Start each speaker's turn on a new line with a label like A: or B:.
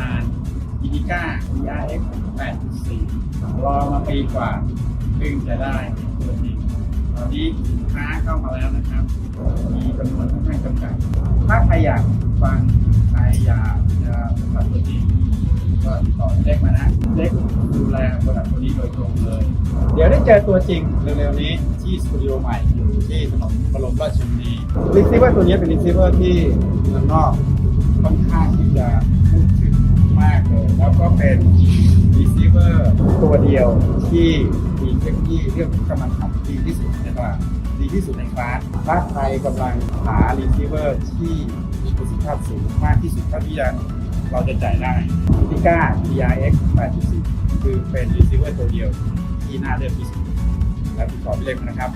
A: นานก้า DRX 8.4 รอมาปีกว่าเพิ่งจะได้ตัวจริงตอนนี้สินค้าเข้ามาแล้วนะครับ มีจำนวนค่อนข้างจำกัด ถ้าใครอยากฟังใครอยากจะสัมผัสตัวจริงก็ติดต่อเล็กมานะเล็กดูแลโปรดักต์ตัวนี้โดยตรงเลย เดี๋ยวได้เจอตัวจริงเร็วๆนี้ที่สตูดิโอใหม่อยู่ที่ถนนบรมราชชนนีรีเซิเวอร์ตัวนี้เป็นรีเซิเวอร์ที่เมืองนอก ดียวที่มีเทคโนโลยีเรื่องกำลังขับดีที่สุดในตลาดดีที่สุดในคลาสถ้าใครกำลังหารีเซิเวอร์ที่มีประสิทธิภาพสูงมากที่สุดเท่าที่จะเราจะจ่ายได้พิก้า TRX 8.4 คือเป็นรีเซิเวอร์ตัวเดียวที่น่าเลือกที่สุดแล้วติดต่อพี่เล็กนะครับ